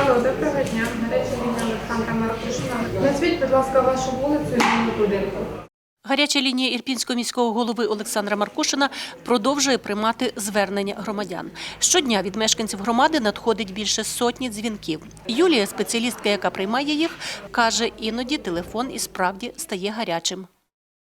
Алло, доброго дня. Гаряча лінія Олександра Маркушина. Назвіть, будь ласка, вашу вулицю і номер будинку. Гаряча лінія Ірпінського міського голови Олександра Маркушина продовжує приймати звернення громадян. Щодня від мешканців громади надходить більше сотні дзвінків. Юлія, спеціалістка, яка приймає їх, каже, іноді телефон і справді стає гарячим.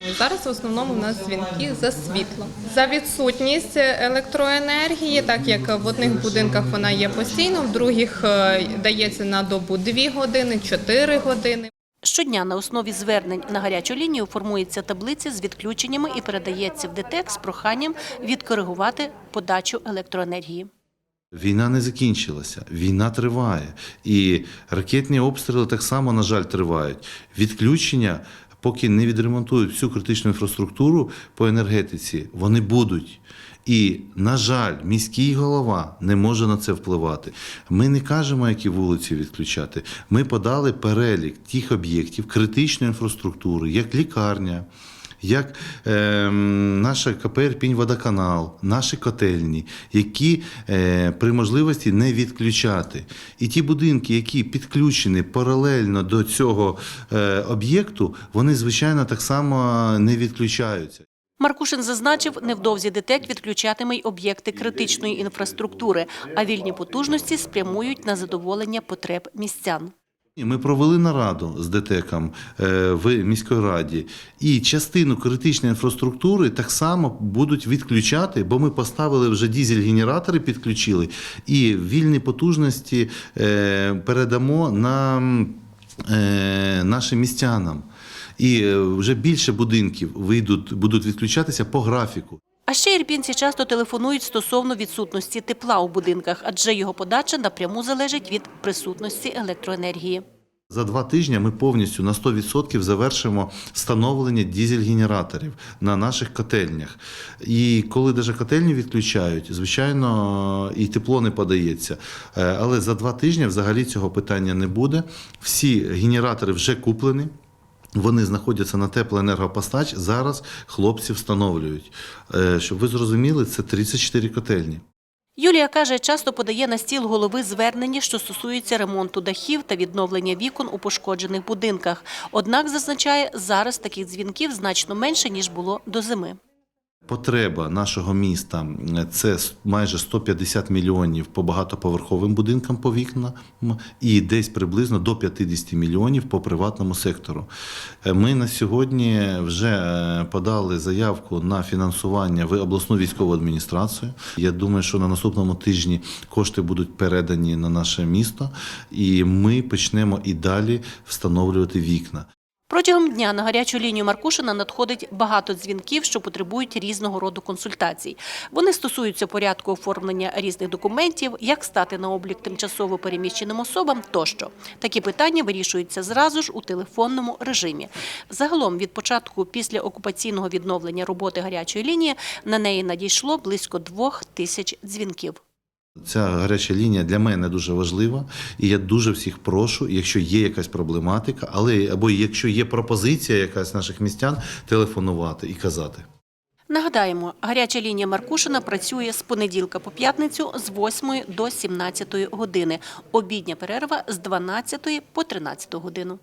Зараз в основному в нас дзвінки за світло. За відсутність електроенергії, так як в одних будинках вона є постійно, в других е, дається на добу 2 години, 4 години. Щодня на основі звернень на гарячу лінію формується таблиця з відключеннями і передається в ДТЕК з проханням відкоригувати подачу електроенергії. Війна не закінчилася, війна триває. І ракетні обстріли так само, на жаль, тривають. Відключення, поки не відремонтують всю критичну інфраструктуру по енергетиці, вони будуть. І, на жаль, міський голова не може на це впливати. Ми не кажемо, які вулиці відключати. Ми подали перелік тих об'єктів критичної інфраструктури, як лікарня, як е, наша КП «Ірпінь-Водоканал», наші котельні, які е, при можливості не відключати. І ті будинки, які підключені паралельно до цього е, об'єкту, вони, звичайно, так само не відключаються. Маркушин зазначив, невдовзі ДТЕК відключатиме й об'єкти критичної інфраструктури, а вільні потужності спрямують на задоволення потреб містян. Ми провели нараду з ДТЕКом е, в міській раді, і частину критичної інфраструктури так само будуть відключати, бо ми поставили вже дізель-генератори, підключили, і вільні потужності е, передамо на е, нашим містянам. І вже більше будинків вийдуть, будуть відключатися по графіку. А ще ірпінці часто телефонують стосовно відсутності тепла у будинках, адже його подача напряму залежить від присутності електроенергії. За два тижні ми повністю на 100% завершимо встановлення дізель-генераторів на наших котельнях. І коли навіть котельні відключають, звичайно, і тепло не подається. Е, Але за два тижні взагалі цього питання не буде. Всі генератори вже куплені. Вони знаходяться на теплоенергопостач. Зараз хлопці встановлюють. Е, Щоб ви зрозуміли, це 34 котельні. Юлія каже, часто подає на стіл голови звернення, що стосується ремонту дахів та відновлення вікон у пошкоджених будинках. Однак, зазначає, зараз таких дзвінків значно менше, ніж було до зими. Потреба нашого міста – це с- майже 150 мільйонів по багатоповерховим будинкам по вікнам і десь приблизно до 50 мільйонів по приватному сектору. Е, Ми на сьогодні вже е, подали заявку на фінансування в обласну військову адміністрацію. Я думаю, що на наступному тижні кошти будуть передані на наше місто, і ми почнемо і далі встановлювати вікна. Протягом дня на гарячу лінію Маркушина надходить багато дзвінків, що потребують різного роду консультацій. Вони стосуються порядку оформлення різних документів, як стати на облік тимчасово переміщеним особам тощо. Такі питання вирішуються зразу ж у телефонному режимі. Загалом від початку після окупаційного відновлення роботи гарячої лінії на неї надійшло близько двох тисяч дзвінків. Ця гаряча лінія для мене дуже важлива, і я дуже всіх прошу, якщо є якась проблематика, але або якщо є пропозиція якась наших містян, телефонувати і казати. Нагадаємо, гаряча лінія Маркушина працює з понеділка по п'ятницю з 8 до 17 години. Обідня перерва з 12 по 13 годину.